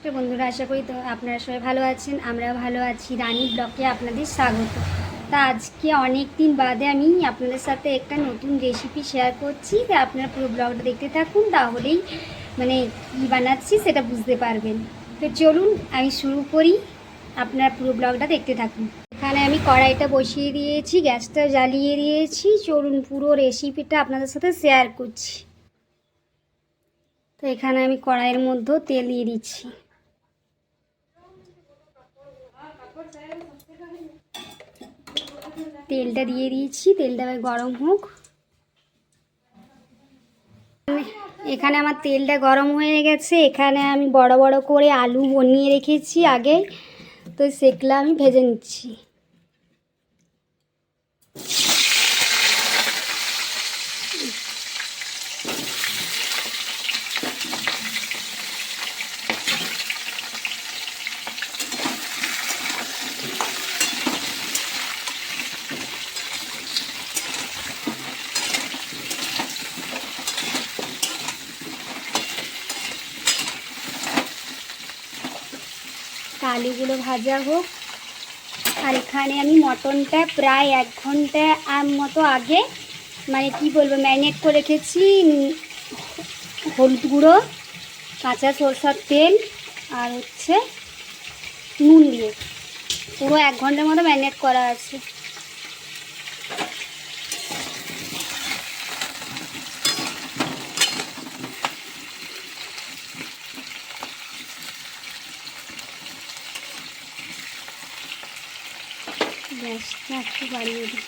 নমস্কার বন্ধুরা, আশা করি তো আপনারা সবাই ভালো আছেন। আমরাও ভালো আছি। রানী ব্লকে আপনাদের স্বাগত। তা আজকে অনেক দিন বাদে আমি আপনাদের সাথে একটা নতুন রেসিপি শেয়ার করছি। তা আপনারা পুরো ব্লগটা দেখতে থাকুন, তাহলেই মানে কী বানাচ্ছি সেটা বুঝতে পারবেন। তো চলুন, আমি শুরু করি। আপনারা পুরো ব্লগটা দেখতে থাকুন। এখানে আমি কড়াইটা বসিয়ে দিয়েছি, গ্যাসটা জ্বালিয়ে দিয়েছি। চলুন পুরো রেসিপিটা আপনাদের সাথে শেয়ার করছি। তো এখানে আমি কড়াইয়ের মধ্যেও তেল দিয়ে দিচ্ছি। তেলটা দিয়ে দিয়েছি, তেলটা গরম হোক। এখানে আমার তেলটা গরম হয়ে গেছে, এখানে আমি বড় বড় করে আলু বনিয়ে রেখেছি আগে। তো সেগুলো আমি ভেজে নিচ্ছি। আলুগুলো ভাজা হোক। আর এখানে আমি মটনটা প্রায় এক ঘণ্টা মতো আগে মানে কি বলব, ম্যারিনেট করে রেখেছি হলুদ গুঁড়ো, কাঁচা সরষার তেল, আর হচ্ছে নুন দিয়ে। পুরো এক ঘণ্টার মতো ম্যারিনেট করা আছে। গ্যাসটা একটু বাড়িয়ে দিই।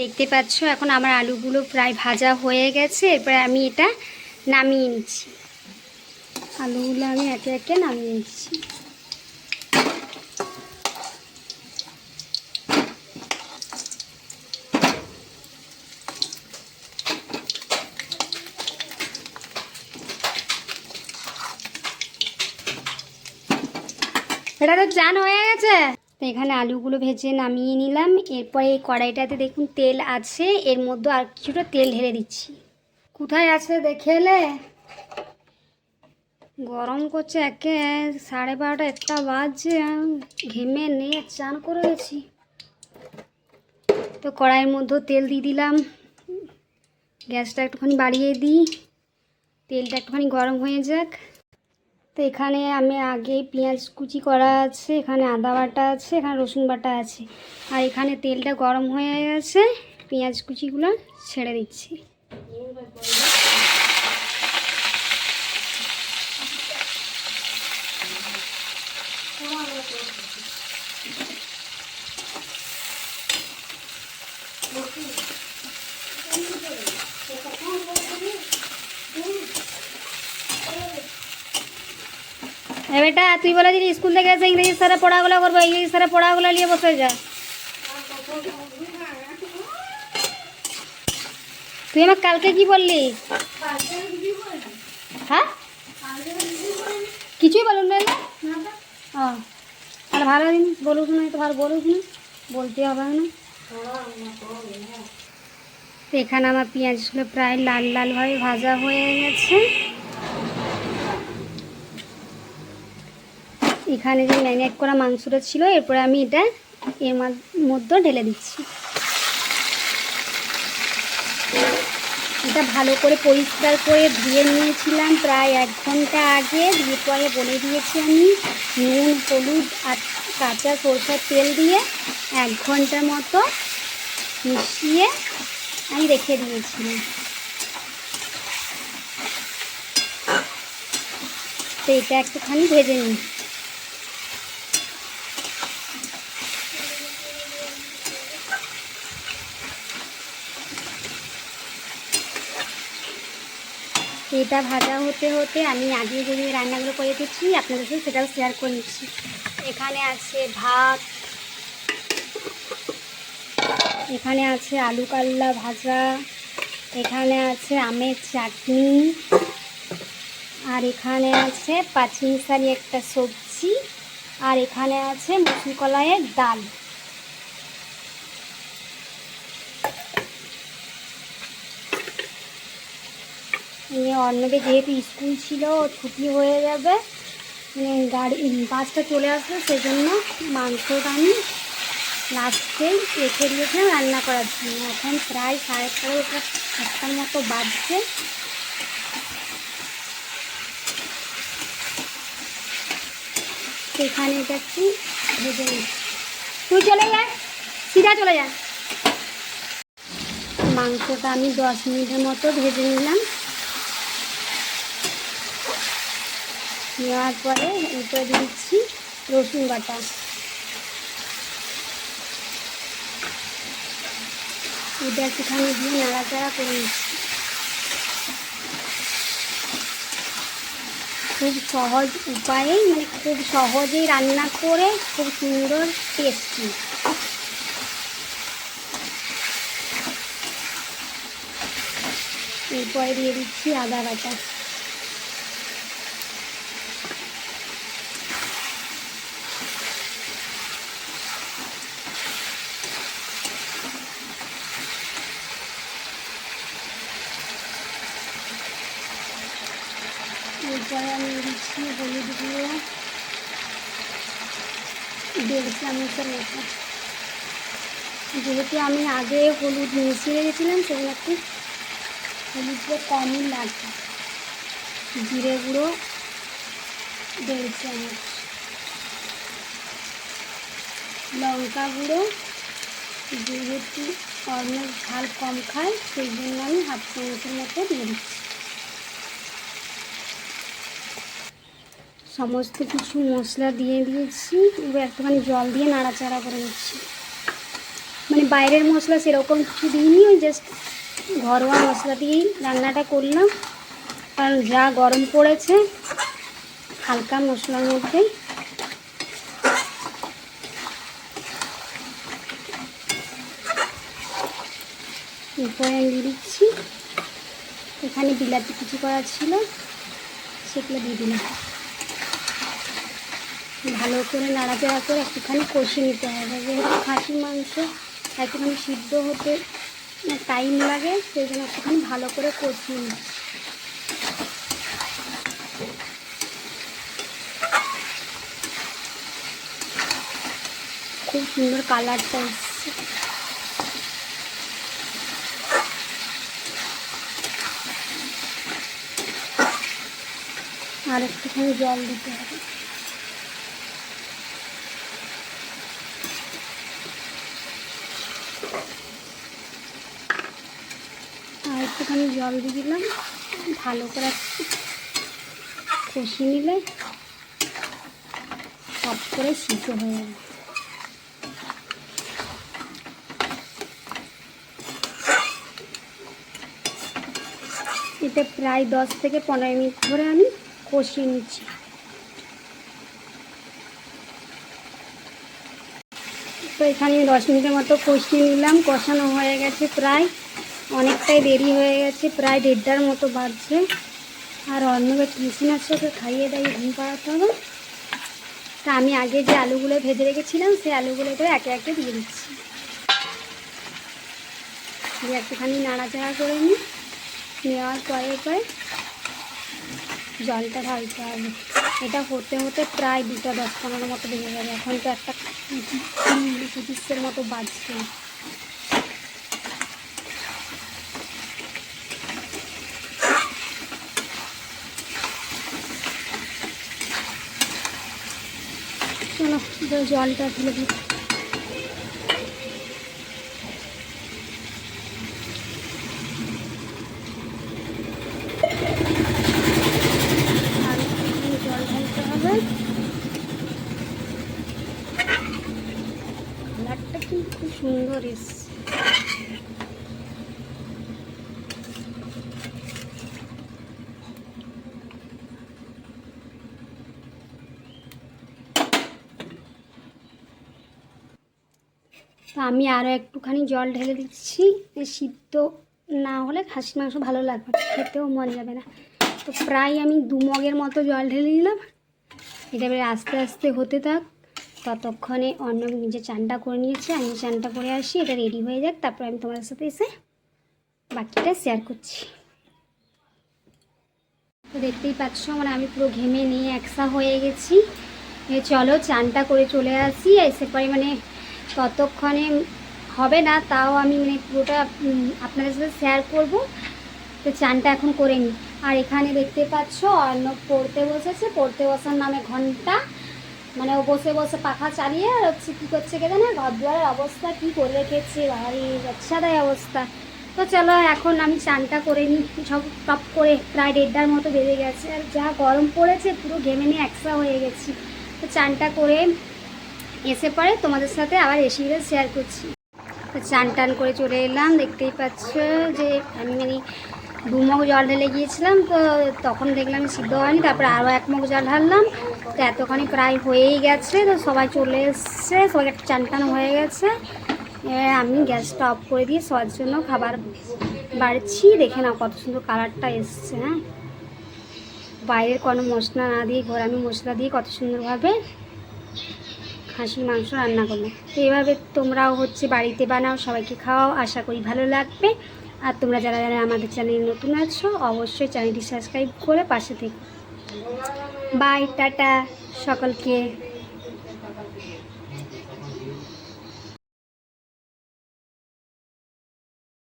দেখতে পাচ্ছ, এখন আমার আলুগুলো প্রায় ভাজা হয়ে গেছে, এরপরে আমি এটা নামিয়ে নিচ্ছি। আলুগুলো আমি একে একে নামিয়ে নিচ্ছি। এটা তো চান হয়ে গেছে। তো এখানে আলুগুলো ভেজে নামিয়ে নিলাম। এরপরে এই কড়াইটাতে দেখুন তেল আছে। এর মধ্যে আর কিছুটা তেল ঢেলে দিচ্ছি। কোথায় আছে দেখে এলে? গরম করছে একে। সাড়ে বারোটা একটা বাজছে। ঘেমে নিয়ে চান করে গেছি। তো কড়াইয়ের মধ্যেও তেল দিয়ে দিলাম। গ্যাসটা একটুখানি বাড়িয়ে দিই। তেলটা একটুখানি গরম হয়ে যাক। তো এখানে আমি আগে পেঁয়াজ কুচি করা আছে, এখানে আদা বাটা আছে, এখানে রসুন বাটা আছে। আর এখানে তেলটা গরম হয়ে গেছে, পেঁয়াজ কুচিগুলো ছেড়ে দিচ্ছি। এ বেটা, তুই বলেছিলি স্কুল থেকে এসে ইংরেজি স্যারে পড়াগুলো করব ইংরেজি স্যারে পড়াগুলো নিয়ে বসে যা। তুই আমাকে কালকে কি বললি? হ্যাঁ? কিছুই বলুন না? ও, আর ভালো দিন বলুক না তো ভালো বলুক না, বলতে হবে না। এখানে আমার পেঁয়াজগুলো প্রায় লাল লালভাবে ভাজা হয়ে গেছে। এখানে যে ম্যারিনেট করা মাংসটা ছিল, এরপরে আমি এটা এর মধ্যে ঢেলে দিচ্ছি। এটা ভালো করে পরিষ্কার করে ধুয়ে নিয়েছিলাম প্রায় এক ঘণ্টা আগে। ধুয়ে পরে বলে দিয়েছি আমি নুন, হলুদ আর কাঁচা সরষের তেল দিয়ে এক ঘণ্টার মতো মিশিয়ে আমি রেখে দিয়েছিলাম। তো এটা একটুখানি ভেজে নিই। এটা ভাজা হতে হতে আমি আগে যে রান্নাগুলো করে দিচ্ছি, আপনাদের সাথে সেটাও শেয়ার করে নিচ্ছি। এখানে আছে ভাত, এখানে আছে আলু কাল্লা ভাজা, এখানে আছে আমের চাটনি, আর এখানে আছে পাঁচমিশালি একটা সবজি, আর এখানে আছে মুসুর কলাইয়ের ডাল। নিয়ে অন্যদের যেহেতু স্কুল ছিল, ছুটি হয়ে যাবে মানে গাড়ি বাসটা চলে আসবে, সেজন্য মাংসটা আমি লাস্টেই রেখে দিয়েছিলাম রান্না করার জন্য। এখন প্রায় সাড়ে ছটা সাতটার মতো বাজছে। সেখানে যাচ্ছি, ভেজে তুই চলে যা, সিধা চলে যা। মাংসটা আমি দশ মিনিটের মতো ভেজে নিলাম। নেওয়ার পরে দিয়ে দিচ্ছি রসুন বাটা। এটা একটুখানি দিয়ে নাড়াচাড়া করে নিচ্ছি। খুব সহজ উপায়ে মানে খুব সহজেই রান্না করে খুব সুন্দর টেস্টি এরপরে দিয়ে দিচ্ছি আদা বাটা। এরপরে আমি হলুদ গুঁড়ো। দেড় চামচের মতো। যেহেতু আমি আগে হলুদ মিশিয়ে রেখেছিলাম সেগুলো একটু হলুদটা কমই লাগবে। জিরে গুঁড়ো, দেড় চামচ। লঙ্কা গুঁড়ো, যেহেতু অনেক ঝাল কম খায় সেই জন্য আমি হাফ চামচের মতো দিয়ে দিচ্ছি। সমস্ত কিছু মশলা দিয়ে দিয়েছি। এবার একটুখানি জল দিয়ে নাড়াচাড়া করে নিচ্ছি। মানে বাইরের মশলা সেরকম কিছু দিইনি, ওই জাস্ট ঘরোয়া মশলা দিয়েই রান্নাটা করলাম। কারণ যা গরম পড়েছে, হালকা মশলার মধ্যে। আমি দিয়ে দিচ্ছি। এখানে বিলাতি কিছু করা ছিল, সেগুলো দিয়ে দিলাম। ভালো করে নাড়াচাড়া করে একটুখানি কষে নিতে হবে। যেহেতু খাসির মাংস একটুখানি সিদ্ধ হতে টাইম লাগে, সেই জন্য একটুখানি ভালো করে কষিয়ে নিচ্ছি। খুব সুন্দর কালারটা এসছে। আর একটুখানি জল দিতে হবে আর একটুখানি জল দিয়ে দিলাম। ভালো করে কষিয়ে নিলে সব করে সিদ্ধ হয়ে যাবে। এটা প্রায় দশ থেকে পনেরো মিনিট ধরে আমি কষিয়ে নিচ্ছি। তো এখানে দশ মিনিটের মতো কষিয়ে নিলাম। কষানো হয়ে গেছে প্রায়। অনেকটাই দেরি হয়ে গেছে, প্রায় দেড়টার মতো বাজছে। আর অন্যকে টিউশন আসছে ওকে খাইয়ে দাইয়ে ঘুম পাড়াতে হবে। তা আমি আগে যে আলুগুলো ভেজে রেখেছিলাম, সেই আলুগুলো তো একে একে দিয়ে দিচ্ছি। দিয়ে একটুখানি নাড়াচাড়া করে নিই। নেওয়ার পরে পরে জলটা ঢালতে হবে। এটা হতে হতে প্রায় দুটো দশ পনেরো মতো বেজে যাবে। এখন তো একটা পঁচিশের মতো বাজছে। জলটা ঢেলে দিই। খুব সুন্দর এসছে তো আমি আরও একটুখানি জল ঢেলে দিচ্ছি। সিদ্ধ না হলে খাসির মাংস ভালো লাগবে খেতেও মন যাবে না। তো প্রায় আমি দু মগের মতো জল ঢেলে নিলাম এটা এবারে আস্তে আস্তে হতে থাক। ততক্ষণে অন্য নিজে চানটা করে নিয়েছে। আমি চানটা করে আসি, এটা রেডি হয়ে যাক। তারপর আমি তোমাদের সাথে এসে বাকিটা শেয়ার করছি। তো দেখতেই পাচ্ছ মানে আমি পুরো ঘেমে নিয়ে একসা হয়ে গেছি। চলো, চানটা করে চলে আসি। এসে পরে মানে ততক্ষণে হবে না, তাও আমি মানে পুরোটা আপনাদের সাথে শেয়ার করব। তো চানটা এখন করে নিই। আর এখানে দেখতে পাচ্ছ, অর্ণব পড়তে বসেছে। পড়তে বসার নামে ঘণ্টা। মানে ও বসে বসে পাখা চালিয়ে আর হচ্ছে কী করছে কে জানে ঘর দুয়ারের অবস্থা, কী করে রেখেছে ভারী বাচ্চাদায় অবস্থা। তো চলো, এখন আমি চানটা করে নিই। সব টপ করে প্রায় দেড়টার মতো বেজে গেছে। আর যা গরম পড়েছে, পুরো ঘেমে নিয়ে একসা হয়ে গেছি। তো চানটা করে এসে পরে তোমাদের সাথে আবার রেসিপিটা শেয়ার করছি। চান টান করে চলে এলাম, দেখতেই পাচ্ছ যে আমি মানে দু মগ জল ঢেলে গিয়েছিলাম, তো তখন দেখলাম সিদ্ধ হয়নি, তারপরে আরও এক মগ জল ঢাললাম। তো এতখানি প্রায় হয়েই গেছে, তো সবাই চলে এসছে, সবাই একটা চান টান হয়ে গেছে। আমি গ্যাসটা অফ করে দিয়ে সবার জন্য খাবার বাড়ছি, দেখে নাও কত সুন্দর কালারটা এসছে হ্যাঁ। বাইরের কোনো মশলা না দিয়ে ঘোরানো মশলা দিয়ে কত সুন্দরভাবে খাসির মাংস রান্না করব। তো এভাবে তোমরাও হচ্ছে বাড়িতে বানাও, সবাইকে খাওয়াও। আশা করি ভালো লাগবে। আর তোমরা যারা যারা আমাদের চ্যানেলে নতুন আছো, অবশ্যই চ্যানেলটি সাবস্ক্রাইব করে পাশে থেকে। বাই, টাটা, সকলকে।